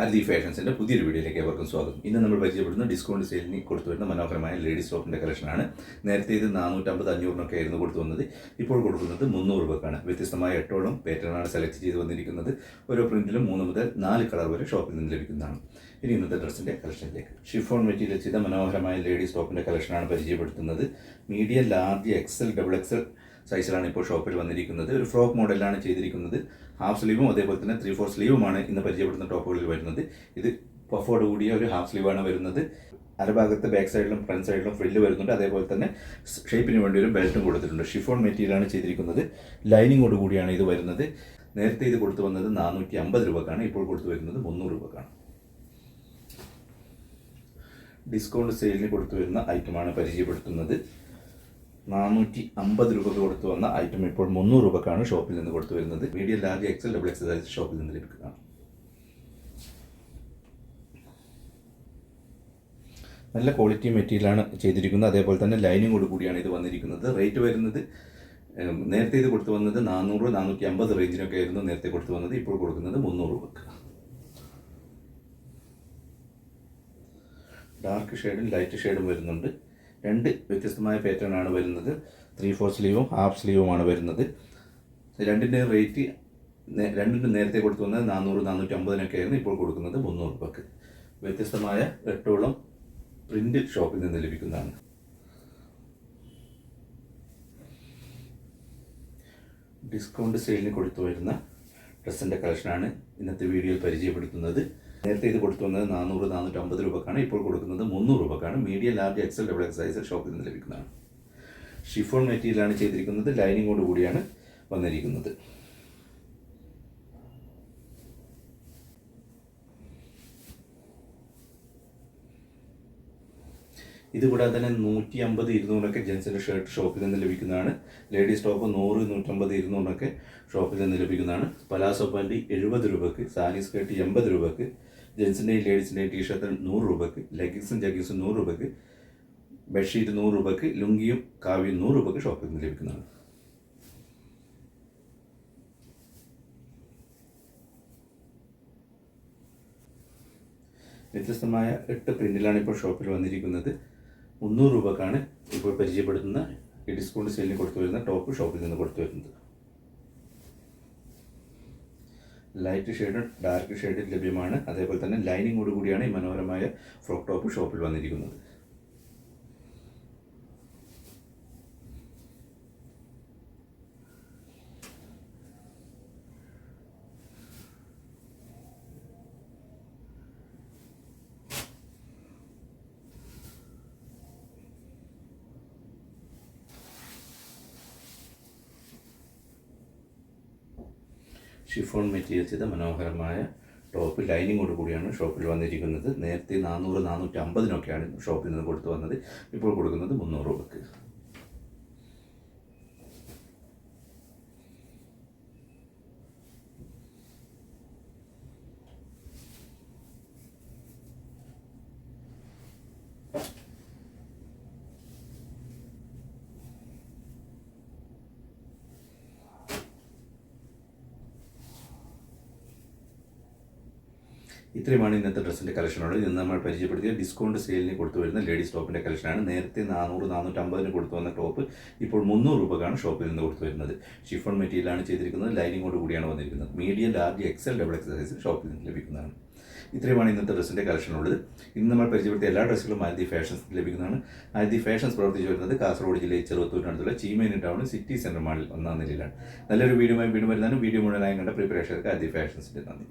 ആരതി ഫാഷൻസിന്റെ പുതിയൊരു വീഡിയോയിലേക്ക് ഏവർക്കും സ്വാഗതം. ഇന്ന് നമ്മൾ പരിചയപ്പെടുന്ന ഡിസ്കൗണ്ട് സെയിലിന് കൊടുത്തു വരുന്ന മനോഹരമായ ലേഡീസ് ടോപ്പിന്റെ കളക്ഷനാണ് നേരത്തെ ഇത് നാനൂറ്റമ്പത് അഞ്ഞൂറിനൊക്കെ ആയിരുന്നു കൊടുത്തു വന്നത്. ഇപ്പോൾ കൊടുക്കുന്നത് മുന്നൂറ് രൂപക്കാണ്. വ്യത്യസ്തമായ എട്ടോളം പാറ്റേണാണ് സെലക്ട് ചെയ്ത് വന്നിരിക്കുന്നത്. ഓരോ പ്രിന്റിലും മൂന്ന് മുതൽ നാല് കളർ വരെ ഷോപ്പിൽ നിന്ന് ലഭിക്കുന്നതാണ്. ഇനി ഇന്നത്തെ ഡ്രസ്സിന്റെ കളക്ഷനിലേക്ക് ഷിഫോൺ മെറ്റീരിയൽ ചെയ്ത മനോഹരമായ ലേഡീസ് ടോപ്പിന്റെ കളക്ഷനാണ് പരിചയപ്പെടുത്തുന്നത്. Medium large XL double XL സൈസിലാണ് ഇപ്പോൾ ഷോപ്പിൽ വന്നിരിക്കുന്നത്. ഒരു ഫ്രോക്ക് മോഡലാണ് ചെയ്തിരിക്കുന്നത്. ഹാഫ് സ്ലീവും അതേപോലെ തന്നെ ത്രീ ഫോർ സ്ലീവുമാണ് ഇന്ന് പരിചയപ്പെടുന്ന ടോപ്പുകളിൽ വരുന്നത്. ഇത് പഫോട് കൂടിയ ഒരു ഹാഫ് സ്ലീവാണ് വരുന്നത്. അരഭാഗത്ത് ബാക്ക് സൈഡിലും ഫ്രണ്ട് സൈഡിലും ഫ്രില്ല് വരുന്നുണ്ട്. അതേപോലെ തന്നെ ഷേപ്പിന് വേണ്ടി ഒരു ബെൽറ്റും കൊടുത്തിട്ടുണ്ട്. ഷിഫോൺ മെറ്റീരിയലാണ് ചെയ്തിരിക്കുന്നത്. ലൈനിങ്ങോട് കൂടിയാണ് ഇത് വരുന്നത്. നേരത്തെ ഇത് കൊടുത്തു വന്നത് നാനൂറ്റി അമ്പത് രൂപക്കാണ്. ഇപ്പോൾ കൊടുത്തു വരുന്നത് മുന്നൂറ് രൂപക്കാണ്. ഡിസ്കൗണ്ട് സെയിലിന് കൊടുത്തു വരുന്ന ഐറ്റമാണ് പരിചയപ്പെടുത്തുന്നത്. നാനൂറ്റി അമ്പത് രൂപക്ക് കൊടുത്തു വന്ന ഐറ്റം ഇപ്പോൾ മുന്നൂറ് രൂപക്കാണ് ഷോപ്പിൽ നിന്ന് കൊടുത്തു വരുന്നത്. Medium large XL double XL size ഷോപ്പിൽ നിന്ന് ലഭിക്കുന്നതാണ്. നല്ല ക്വാളിറ്റി മെറ്റീരിയലാണ് ചെയ്തിരിക്കുന്നത്. അതേപോലെ തന്നെ ലൈനിങ്ങോട് കൂടിയാണ് ഇത് വന്നിരിക്കുന്നത്. റേറ്റ് വരുന്നത് നേരത്തെ ഇത് കൊടുത്തു വന്നത് നാനൂറ് നാനൂറ്റി അമ്പത് റേഞ്ചിനൊക്കെ ആയിരുന്നു നേരത്തെ കൊടുത്തു വന്നത്. ഇപ്പോൾ കൊടുക്കുന്നത് മുന്നൂറ് രൂപക്ക്. ഡാർക്ക് ഷെയ്ഡും ലൈറ്റ് ഷെയ്ഡും വരുന്നുണ്ട്. രണ്ട് വ്യത്യസ്തമായ പാറ്റേൺ ആണ് വരുന്നത്. ത്രീ ഫോർ സ്ലീവും ഹാഫ് സ്ലീവുമാണ് വരുന്നത്. രണ്ടിന്റെ റേറ്റ് രണ്ടിന്റെ നേരത്തെ കൊടുത്തു വന്നത് നാനൂറ് നാനൂറ്റി അമ്പതിനൊക്കെ ആയിരുന്നു ഇപ്പോൾ കൊടുക്കുന്നത് മുന്നൂറ് രൂപക്ക് വ്യത്യസ്തമായ എട്ടോളം പ്രിന്റ് ഷോപ്പിൽ നിന്ന് ലഭിക്കുന്നതാണ്. ഡിസ്കൗണ്ട് സെയിലിന് കൊടുത്തു വരുന്ന ഡ്രസ്സിന്റെ കളക്ഷനാണ് ഇന്നത്തെ വീഡിയോയിൽ പരിചയപ്പെടുത്തുന്നത്. നേരത്തെ ഇത് കൊടുത്തു വന്നത് നാനൂറ് നാനൂറ്റമ്പത് രൂപക്കാണ്. ഇപ്പോൾ കൊടുക്കുന്നത് മുന്നൂറ് രൂപക്കാണ്. Medium large XL double X size ഷോപ്പിൽ നിന്ന് ലഭിക്കുന്നതാണ്. ഷിഫോൺ മെറ്റീരിയലാണ് ചെയ്തിരിക്കുന്നത്. ലൈനിങ്ങോട് കൂടിയാണ് വന്നിരിക്കുന്നത്. ഇതുകൂടാതെ തന്നെ നൂറ്റി അമ്പത് ഇരുന്നൂറൊക്കെ ജെൻസിന്റെ ഷർട്ട് ഷോപ്പിൽ നിന്ന് ലഭിക്കുന്നതാണ്. ലേഡീസ് ടോപ്പ് നൂറ് നൂറ്റമ്പത് ഇരുന്നൂറൊക്കെ ഷോപ്പിൽ നിന്ന് ലഭിക്കുന്നതാണ്. പലാസോ പാന്റി എഴുപത് രൂപയ്ക്ക് സാരി സ്കേർട്ട് എൺപത് രൂപയ്ക്ക് ജെൻസിന്റെയും ലേഡീസിന്റെയും ടീഷർട്ട് നൂറ് രൂപയ്ക്ക് ലെഗിങ്സും ജഗിങ്സും നൂറ് രൂപയ്ക്ക് ബെഡ്ഷീറ്റ് നൂറ് രൂപയ്ക്ക് ലുങ്കിയും കാവ്യം നൂറ് രൂപയ്ക്ക് ഷോപ്പിൽ നിന്ന് ലഭിക്കുന്നതാണ്. വ്യത്യസ്തമായ എട്ട് പ്രിന്റിലാണ് ഇപ്പോൾ ഷോപ്പിൽ വന്നിരിക്കുന്നത്. മുന്നൂറ് രൂപക്കാണ് ഇപ്പോൾ പരിചയപ്പെടുത്തുന്ന ഈ ഡിസ്കൗണ്ട് സെയിലിന് കൊടുത്തു വരുന്ന ടോപ്പ് ഷോപ്പിൽ നിന്ന് കൊടുത്തു വരുന്നത്. ലൈറ്റ് ഷെയ്ഡും ഡാർക്ക് ഷെയ്ഡും ലഭ്യമാണ്. അതേപോലെ തന്നെ ലൈനിങ്ങോട് കൂടിയാണ് ഈ മനോഹരമായ ഫ്രോക്ക് ടോപ്പ് ഷോപ്പിൽ വന്നിരിക്കുന്നത്. ഷിഫോൺ മെറ്റീരിയൽ ചെയ്ത മനോഹരമായ ടോപ്പ് ലൈനിങ്ങോട് കൂടിയാണ് ഷോപ്പിൽ വന്നിരിക്കുന്നത്. നേരത്തെ നാനൂറ് നാനൂറ്റി അമ്പതിനൊക്കെയാണ് ഷോപ്പിൽ നിന്ന് കൊടുത്തു വന്നത്. ഇപ്പോൾ കൊടുക്കുന്നത് മുന്നൂറ് രൂപക്ക്. ഇത്രയുമാണ് ഇന്നത്തെ ഡ്രസ്സിന്റെ കളക്ഷനോട്. ഇന്ന് നമ്മൾ പരിചയപ്പെടുത്തിയ ഡിസ്കൗണ്ട് സെയിലിന് കൊടുത്തു വരുന്ന ലേഡീസ് ടോപ്പിന്റെ കളക്ഷനാണ്. നേരത്തെ നാനൂറ് നാനൂറ്റമ്പതിന് കൊടുത്തു വന്ന ടോപ്പ് ഇപ്പോൾ മുന്നൂറ് രൂപക്കാണ് ഷോപ്പിൽ നിന്ന് കൊടുത്തു വരുന്നത് ഷിഫോൺ മെറ്റീരിയലാണ് ചെയ്തിരിക്കുന്നത്. ലൈനിങ്ങോട് കൂടിയാണ് വന്നിരിക്കുന്നത്. Medium large XL double X size ഷോപ്പിൽ നിന്ന് ലഭിക്കുന്നതാണ്. ഇത്രയുമാണ് ഇന്നത്തെ ഡ്രസ്സിന്റെ കളക്ഷനുള്ളത് ഇന്ന് നമ്മൾ പരിചയപ്പെടുത്തിയ എല്ലാ ഡ്രസ്സുകളും ആദ്യ ഫാഷൻസ് ലഭിക്കുന്നതാണ്. ആദ്യ ഫാഷൻസ് പ്രവർത്തിച്ചു വരുന്നത് കാസർഗോഡ് ജില്ലയിൽ ചെറുത്തൂരിനടുത്തുള്ള ചീമേനി ടൗൺ സിറ്റി സെന്റർ മാളിൽ ഒന്നാം നിലയിലാണ്. നല്ലൊരു വീഡിയോ വീണ്ടും വരുന്നതാണ്. വീഡിയോ മുഴുവനായും കണ്ട പ്രിപ്പറേഷൻ ആദ്യ ഫാഷൻസിന്റെ നന്ദി.